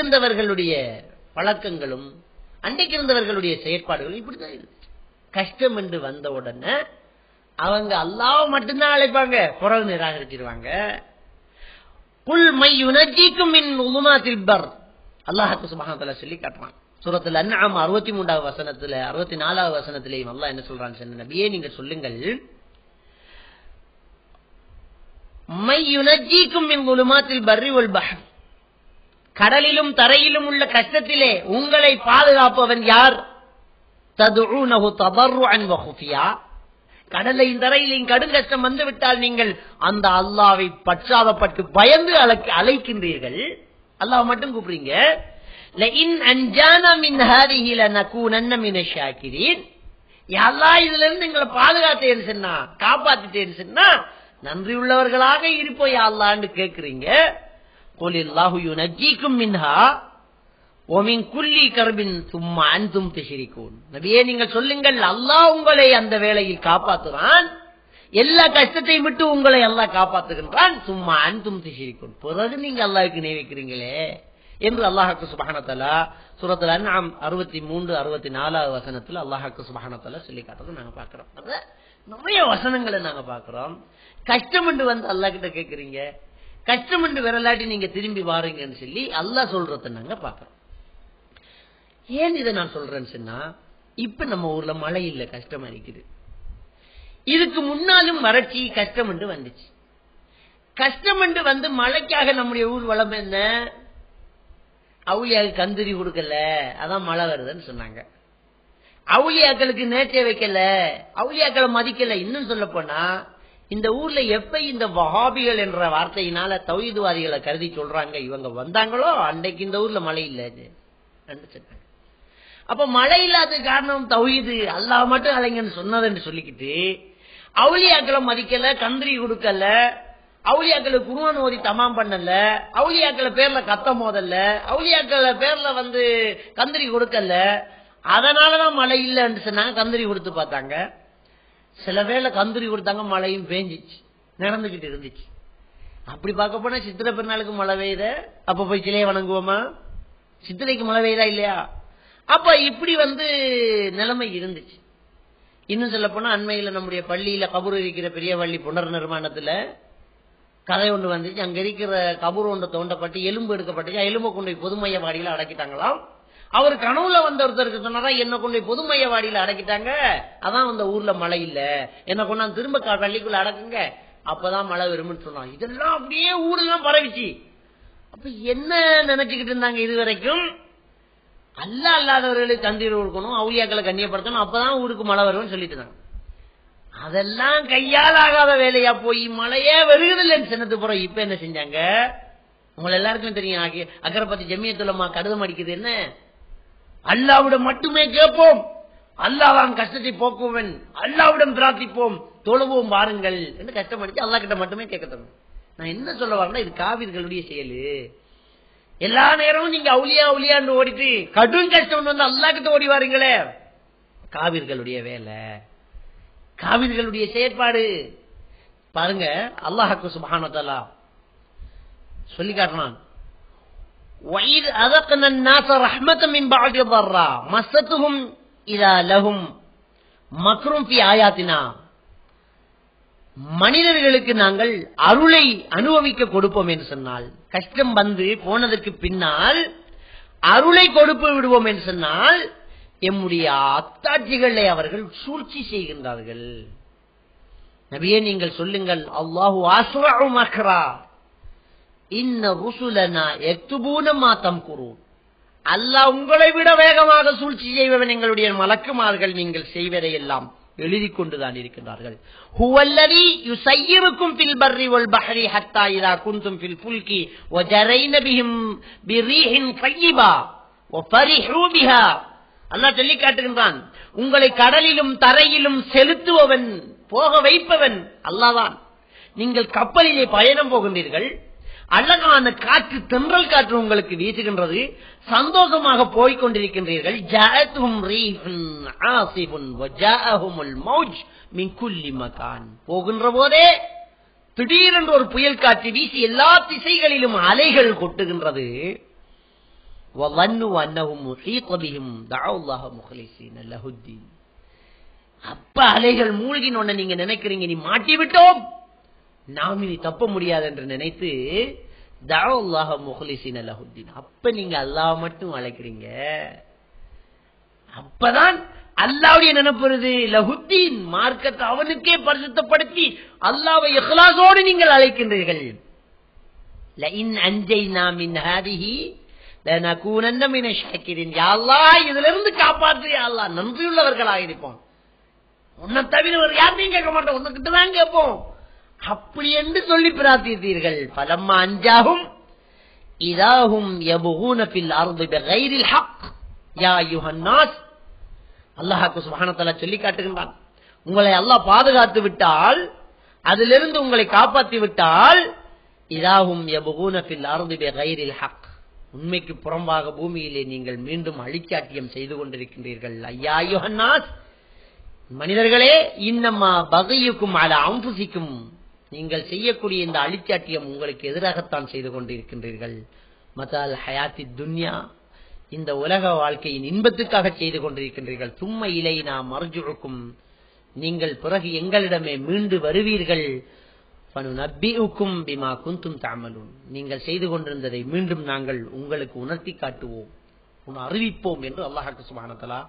இருந்தவர்களுடைய பழக்கங்களும் அன்றைக்கு இருந்தவர்களுடைய செயற்பாடுகளும் இப்படிதான் இருக்கு கஷ்டம் என்று வந்த உடனே அவங்க அல்லாவ மட்டும்தான் அழைப்பாங்க புறவு நிராகரிச்சிருவாங்க. புல் மை யுனஜிக்கும் மின் உமுமாத்தில் பர். அல்லாஹு சுபஹானஹு சொல்லி காட்டுறான் சுரத்துல அண்ணாம் அறுபத்தி மூன்றாவது வசனத்துல அறுபத்தி நாலாவது வசனத்திலேயும் அல்லா என்ன சொல்றான்னு சொன்ன நபியே நீங்க சொல்லுங்கள். மை யுனஜிக்கும் மின் உலுமாத்தில் பர்ரி ஒல் பஹர். கடலிலும் தரையிலும் உள்ள கஷ்டத்திலே உங்களை பாதுகாப்பவன் யார்? ததுஊனஹு தபர்ருஅன் வ கடலையும் தரையிலையும் கடுங்கஷ்டம் வந்து விட்டால் நீங்கள் அந்த அல்லாவை பற்றாதப்பட்டு பயந்து அழைக்கின்றீர்கள். அல்லாஹ் மட்டும் கூப்பிடுறீங்க. அல்லாஹ் இதுல இருந்து எங்களை பாதுகாத்தேன்னு சொன்னா காப்பாத்திட்டேன்னு சொன்னா நன்றி உள்ளவர்களாக இருப்போம் யாழ்லான்னு அல்லாஹ்னு கேக்குறீங்க. நீங்கள் சொல்லுங்கள் அல்லாஹ் உங்களை அந்த வேளையில் காப்பாத்துறான் எல்லா கஷ்டத்தையும் விட்டு உங்களை அல்லாஹ் காப்பாத்துகின்றான் சும்மா அன்பும் திசிரிக்கும் பிறகு நீங்க அல்லாவுக்கு நினைக்கிறீங்களே என்று அல்லாஹாக்கு சுபஹானத்தலா சுரத்துல நாம் அறுபத்தி மூன்று அறுபத்தி நாலாவது வசனத்துல அல்லாஹாக்கு சுபஹானத்தலா சொல்லி காட்டுறது நாங்க பாக்குறோம் நிறைய வசனங்களை நாங்க பாக்குறோம் கஷ்டம் என்று வந்து அல்லாஹ் கிட்ட கேக்குறீங்க கஷ்டம் என்று விரலாட்டி நீங்க திரும்பி வாருங்கன்னு சொல்லி அல்லா சொல்றத நாங்க பாக்குறோம் ஏன் இதை நான் சொல்றேன்னு சொன்னா இப்ப நம்ம ஊர்ல மழை இல்ல கஷ்டமா இருக்குது. இதுக்கு முன்னாலும் வறட்சி கஷ்டம் என்று வந்துச்சு. கஷ்டம் என்று வந்து மழைக்காக நம்முடைய ஊர் வளம் என்ன? அவுளியாவுக்கு கந்திரி கொடுக்கல அதான் மழை வருதுன்னு சொன்னாங்க. அவுளியாக்களுக்கு நேர்ச்சை வைக்கல அவுளியாக்களை மதிக்கல. இன்னும் சொல்ல போனா இந்த ஊர்ல எப்ப இந்த வஹாபிகள் என்ற வார்த்தையினால தௌஹீதுவாதிகளை கருதி சொல்றாங்க? இவங்க வந்தாங்களோ? அன்னைக்கு இந்த ஊர்ல மழை இல்லை இது. அப்ப மழை இல்லாத காரணம் தௌஹீது. அல்லாஹ் மட்டும் அலைங்கன்னு சொன்னதுன்னு சொல்லிக்கிட்டு அவுளியாக்களை மதிக்கல கந்திரி கொடுக்கல அவுளியாக்களை குருவான் ஓதி தமாம் பண்ணல அவுளியாக்களை பேர்ல கத்த மோதல்ல அவுளியாக்களை பேர்ல வந்து கந்திரி கொடுக்கல. அதனாலதான் மழை இல்லைன்னு சொன்னாங்க கந்திரி கொடுத்து பார்த்தாங்க. சில வேளை கந்துரி கொடுத்தாங்க மழையும் பேஞ்சிச்சு. நடந்துகிட்டு இருந்துச்சு. அப்படி பார்க்க போனா சித்திரை பெருநாளுக்கு மழை பெய்த அப்ப போய் சிலையை வணங்குவோமா? சித்திரைக்கு மழை பெய்தா இல்லையா? அப்ப இப்படி வந்து நிலைமை இருந்துச்சு. இன்னும் சொல்ல போனா அண்மையில நம்முடைய பள்ளியில கபூர் இருக்கிற பெரிய பள்ளி புனர் நிர்மாணத்துல கதை ஒன்று வந்துச்சு. அங்க இருக்கிற கபூர் ஒன்று தோண்டப்பட்டு எலும்பு எடுக்கப்பட்டுச்சு. எலும்பை கொண்டு போய் பொதுமையவாடியில அடக்கிட்டாங்களாம். அவர் கனவுல வந்த ஒருத்தருக்கு சொன்னாரா என்ன கொண்டு புதுமைய பொதுமையவாடியில அடக்கிட்டாங்க. அதான் அந்த ஊர்ல மழை இல்ல. என்ன கொண்டாந்து திரும்ப பள்ளிக்குள்ள அடக்குங்க. அப்பதான் மழை வரும்னு சொன்னான் இதெல்லாம் அப்படியே ஊரெல்லாம் பரவிச்சு. அப்ப என்ன நினைச்சுக்கிட்டு இருந்தாங்க இது வரைக்கும் அல்ல அல்லாதவர்களுக்கு கந்தீர் கொடுக்கணும் அவுளியாக்களை கண்ணியப்படுத்தணும். அப்பதான் ஊருக்கு மழை வரும்னு சொல்லிட்டு இருந்தாங்க. அதெல்லாம் கையால் ஆகாத வேலையா போய் மழையே வருகிறதில்லைன்னு சொன்னது புறம் இப்ப என்ன செஞ்சாங்க? உங்களை எல்லாருக்குமே தெரியும் அக்கரை பத்தி ஜமியத்துலமா கடிதம் அடிக்குது என்ன? அல்லாவிடம் மட்டுமே கேட்போம். அல்லாதான் கஷ்டத்தை போக்குவன் அல்லாவிடம் பிரார்த்திப்போம். தொழுவோம் வாருங்கள் என்று கஷ்டம் அடிச்சு அல்லா கிட்ட மட்டுமே கேட்க நான் என்ன சொல்ல வரேன்னா இது காவிர்களுடைய செயலு. எல்லா நேரமும் நீங்க அவுளியா அவுளியான்னு ஓடிட்டு கடும் கஷ்டம் வந்து அல்லா கிட்ட ஓடி வாருங்களே. காவிர்களுடைய வேலை. காவிர்களுடைய செயற்பாடு. பாருங்க அல்லாஹாக்கு சுபஹானதல்லா சொல்லி காட்டினான் وَإِذْ أَذَقْنَا النَّاسَ رَحْمَةً مِنْ بَعْدِ ضَرَّاءٍ مَسَّتْهُمْ إِذَا لَهُمْ مَكْرٌ فِي آيَاتِنَا மனிதர்களுக்கு நாங்கள் அருளை அனுபவிக்க கொடுப்போம் என்று சொன்னால் கஷ்டம் வந்து போனதற்கு பின்னால் அருளை கொடுப்பு விடுவோம் என்று சொன்னால் எம்முடைய அத்தாட்சிகளை அவர்கள் சூழ்ச்சி செய்கின்றார்கள் நபியே நீங்கள் சொல்லுங்கள் அல்லாஹு அஸ்ரஉ மக்ரா இன்ன ருசுலனா எக்துபூன மாத்தம் குரு அல்லாஹ் உங்களை விட வேகமாக சூழ்ச்சி செய்பவன் எங்களுடைய மலக்குமார்கள் நீங்கள் செய்வதை எல்லாம் எழுதிக் கொண்டுதான் இருக்கின்றார்கள். ஹுவல்லதி யுசையிருக்கும் பில் பர்ரி ஒல் பஹரி ஹத்தா இதா குந்தும் பில் புல்கி வஜரைன பிஹிம் பிரீஹின் ஓ பரி பிஹா. அல்லாஹ் சொல்லி காட்டுகின்றான் உங்களை கடலிலும் தரையிலும் செலுத்துபவன் போக வைப்பவன் அல்லாதான் நீங்கள் கப்பலிலே பயணம் போகின்றீர்கள் அழகான காற்று தென்றல் காற்று உங்களுக்கு வீசுகின்றது. சந்தோஷமாக போய்க் கொண்டிருக்கின்றீர்கள் போகின்ற போதே திடீரென்று ஒரு புயல் காற்று வீசி எல்லா திசைகளிலும் அலைகள் கொட்டுகின்றது. அப்ப அலைகள் மூழ்கின நீங்க நினைக்கிறீங்க நீ மாட்டி விட்டோம் நாம் இனி தப்ப முடியாது என்று நினைத்து தாவுல்லாஹ முகலிசின் லஹுத்தீன் அப்ப நீங்க அல்லாஹ் மட்டும் அழைக்கிறீங்க. அப்பதான் அல்லாவுடைய நினைப்புறது லஹுத்தீன் மார்க்கத்தை அவனுக்கே பரிசுத்தப்படுத்தி அல்லாவை இஹ்லாசோடு நீங்கள் அழைக்கின்றீர்கள். லஇன் அஞ்சைனா மின் ஹாதிஹி லனகூனன்ன இதுல இருந்து காப்பாற்று அல்லாஹ் நன்றியுள்ளவர்களாக இருப்போம். உன்னை தவிர யார் நீங்க கேட்க மாட்டோம்? உன்கிட்ட தான் கேட்போம். அப்படி என்று சொல்லி பிரார்த்தித்தீர்கள். பலம்மா அஞ்சாகும். இதாகும் யபுகூன பில் அர்து ஹக். யா யுஹன்னாஸ். அல்லாஹ்க்கு சுப்ஹானஹு சொல்லி காட்டுகின்றான். உங்களை அல்லாஹ் பாதுகாத்து விட்டால் அதிலிருந்து உங்களை காப்பாற்றி விட்டால் இதாகும் யபுகூன பில் அர்து ஹக். உண்மைக்கு புறம்பாக பூமியிலே நீங்கள் மீண்டும் அழிச்சாட்டியம் செய்து கொண்டிருக்கின்றீர்கள். ஐயா யுஹன்னாஸ். மனிதர்களே இன்னம்மா பகையுக்கும் அல அம்புசிக்கும் நீங்கள் செய்யக்கூடிய இந்த அழிச்சாட்டியம் உங்களுக்கு எதிராகத்தான் செய்து கொண்டிருக்கின்றீர்கள். மத்தால் ஹயாத்தி துன்யா இந்த உலக வாழ்க்கையின் இன்பத்துக்காக செய்து கொண்டிருக்கின்றீர்கள். சும்மா இலை நாம் மறுஜுழுக்கும் நீங்கள் பிறகு எங்களிடமே மீண்டு வருவீர்கள். பிமா குந்தும் தாமலும் நீங்கள் செய்து கொண்டிருந்ததை மீண்டும் நாங்கள் உங்களுக்கு உணர்த்தி காட்டுவோம். உன் அறிவிப்போம் என்று அல்லாஹாக்கு சுபானத்தலா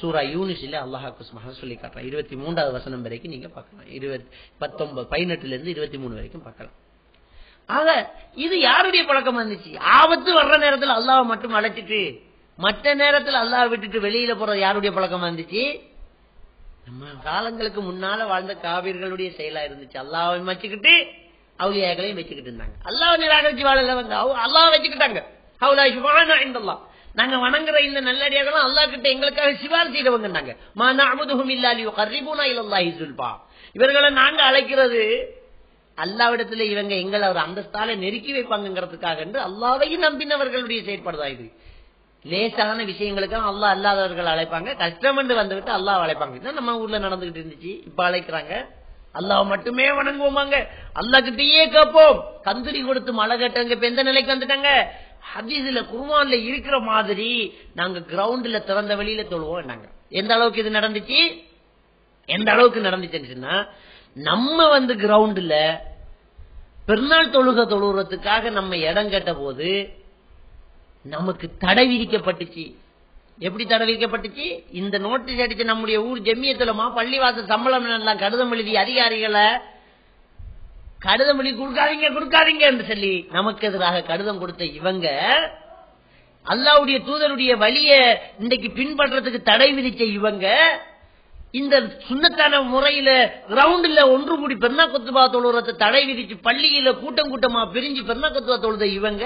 சூரா யூனிஸ்ல அல்லாஹாக்கு சுபான சொல்லி காட்டுறான் இருபத்தி மூன்றாவது வசனம் வரைக்கும் நீங்க பார்க்கலாம். இருபத்தி பத்தொன்பது பதினெட்டுல இருந்து இருபத்தி மூணு வரைக்கும் பார்க்கலாம். ஆக இது யாருடைய பழக்கம் வந்துச்சு ஆபத்து வர்ற நேரத்தில் அல்லாவை மட்டும் அழைச்சிட்டு மற்ற நேரத்தில் அல்லாஹ் விட்டுட்டு வெளியில போறது யாருடைய பழக்கம் வந்துச்சு நம்ம காலங்களுக்கு முன்னால வாழ்ந்த காவிர்களுடைய செயலா இருந்துச்சு. அல்லாவை வச்சுக்கிட்டு அவளியாக்களையும் வச்சுக்கிட்டு இருந்தாங்க. அல்லாவை நிராகரிச்சு வாழலவங்க. அல்லாஹ் வச்சுக்கிட்டாங்க. அவுலா சுபானா இந்தல்லாம் நாங்க வணங்குற இந்த நல்லடியார்களும் அல்லா கிட்ட எங்களுக்காக சிவார் நாங்க மாநாமுதுகும் இல்லாலி கர்ரிபூனா இல்லல்லாஹி சுல்பா. இவர்களை நாங்க அழைக்கிறது அல்லாவிடத்துல இவங்க எங்களை ஒரு அந்தஸ்தால நெருக்கி வைப்பாங்கிறதுக்காக என்று அல்லாவையும் நம்பினவர்களுடைய செயற்பாடுதான் இது. லேசான விஷயங்களுக்காக அல்லா அல்லாதவர்கள் அழைப்பாங்க. கஷ்டம் என்று வந்துகிட்டு அல்லாஹ் அழைப்பாங்க. இதுதான் நம்ம ஊர்ல நடந்துகிட்டு இருந்துச்சு. இப்ப அழைக்கிறாங்க. அல்லாஹ் மட்டுமே வணங்குவோமாங்க. அல்லா கிட்டயே கேட்போம். கந்துரி கொடுத்து மழை கட்டங்க இப்ப எந்த நிலைக்கு வந்துட்டாங்க? ஹதீஸ்ல குர்வான்ல இருக்கிற மாதிரி நாங்க கிரவுண்ட்ல திறந்த வெளியில தொழுவோம் நாங்க எந்த அளவுக்கு இது நடந்துச்சு? எந்த அளவுக்கு நடந்துச்சுன்னா நம்ம வந்து கிரவுண்ட்ல பெருநாள் தொழுக தொழுகிறதுக்காக நம்ம இடம் கேட்ட போது நமக்கு தடை விதிக்கப்பட்டுச்சு. எப்படி தடை விதிக்கப்பட்டுச்சு? இந்த நோட்டீஸ் அடிச்சு நம்முடைய ஊர் ஜெம்மியத்துலமா பள்ளிவாச சம்பளம் எல்லாம் கடிதம் எழுதி அதிகாரிகளை கடிதம் பண்ணி கொடுக்காதீங்க கொடுக்காதீங்க என்று சொல்லி நமக்கு எதிராக கடிதம் கொடுத்த இவங்க அல்லாவுடைய தூதருடைய வழிய இன்றைக்கு பின்பற்றதுக்கு தடை விதிச்ச இவங்க இந்த சுண்ணத்தான முறையில கிரவுண்ட்ல ஒன்று கூடி பெருனா கொத்துபா தொழுறத தடை விதிச்சு பள்ளியில கூட்டம் கூட்டமா பிரிஞ்சு பெருனா கொத்துபா தொழுத இவங்க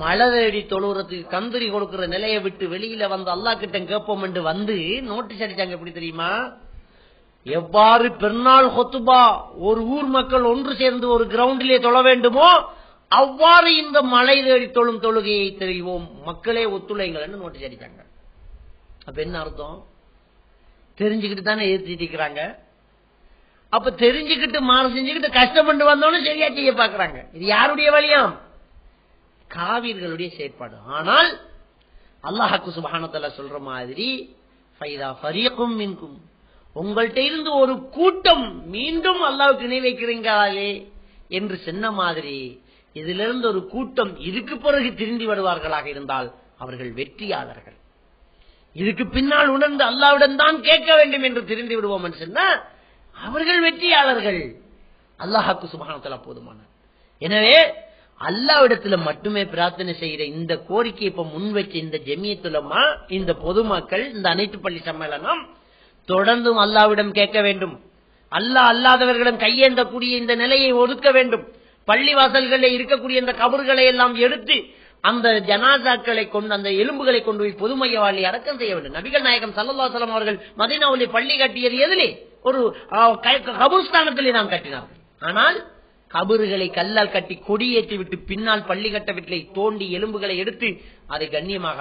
மழை தேடி தொழுறதுக்கு கந்தரி கொடுக்கிற நிலையை விட்டு வெளியில வந்து அல்லா கிட்ட கேட்போம் என்று வந்து நோட்டீஸ் அடிச்சாங்க எப்படி தெரியுமா? எவ்வாறு பெருநாள் ஹொத்துபா ஒரு ஊர் மக்கள் ஒன்று சேர்ந்து ஒரு கிரவுண்டிலே தொழ வேண்டுமோ அவ்வாறு இந்த மலை தேடி தொழும் தொழுகையை தெரிவோம். மக்களே ஒத்துழைங்கள் நோட்டீஸ் அடிச்சாங்க. அப்ப என்ன அர்த்தம்? தெரிஞ்சுக்கிட்டு தானே ஏற்றிட்டு இருக்கிறாங்க அப்ப தெரிஞ்சுக்கிட்டு மாறு செஞ்சுக்கிட்டு கஷ்டப்பட்டு வந்தோன்னு சரியா செய்ய பாக்குறாங்க இது யாருடைய வழியாம்? காவிர்களுடைய செயற்பாடு. ஆனால் அல்லாஹாக்கு சுபானத்தில் சொல்ற மாதிரி ஃபைதா ஃபரியக்கும் மின்கும். உங்கள்கிட்ட இருந்து ஒரு கூட்டம் மீண்டும் அல்லாவுக்கு இணை வைக்கிறீங்களே என்று சொன்ன மாதிரி இதிலிருந்து ஒரு கூட்டம் இதுக்கு பிறகு திரும்பி வருவார்களாக இருந்தால் அவர்கள் வெற்றியாளர்கள். இதுக்கு பின்னால் உணர்ந்து அல்லாவிடம் தான் கேட்க வேண்டும் என்று திரும்பி விடுவோம் சொன்னா அவர்கள் வெற்றியாளர்கள். அல்லாஹாக்கு சுபானத்தலா போதுமான எனவே அல்லாவிடத்துல மட்டுமே பிரார்த்தனை செய்கிற இந்த கோரிக்கை இப்ப முன்வைச்ச இந்த ஜெமியத்துலமா இந்த பொதுமக்கள் இந்த அனைத்து பள்ளி சம்மேளனம் தொடர்ந்தும் அல்லாவிடம் கேட்க வேண்டும். அல்லாஹ் அல்லாதவர்களிடம் கையேந்தக்கூடிய இந்த நிலையை ஒதுக்க வேண்டும். பள்ளிவாசல்களில் இருக்கக்கூடிய இந்த கபர்களை எல்லாம் எடுத்து அந்த ஜனாசாக்களை கொண்டு அந்த எலும்புகளை கொண்டு போய் பொதுமைய வாழி அடக்கம் செய்ய வேண்டும். நபிகள் நாயகம் சல்லல்லாசலம் அவர்கள் மதினாவுலி பள்ளி கட்டியது எதிலே ஒரு கபுஸ்தானத்திலே நாம் கட்டினார்கள். ஆனால் கபறுகளை கல்லால் கட்டி கொடியேற்றி விட்டு பின்னால் பள்ளி கட்ட கட்டவில்லை தோண்டி எலும்புகளை எடுத்து அதை கண்ணியமாக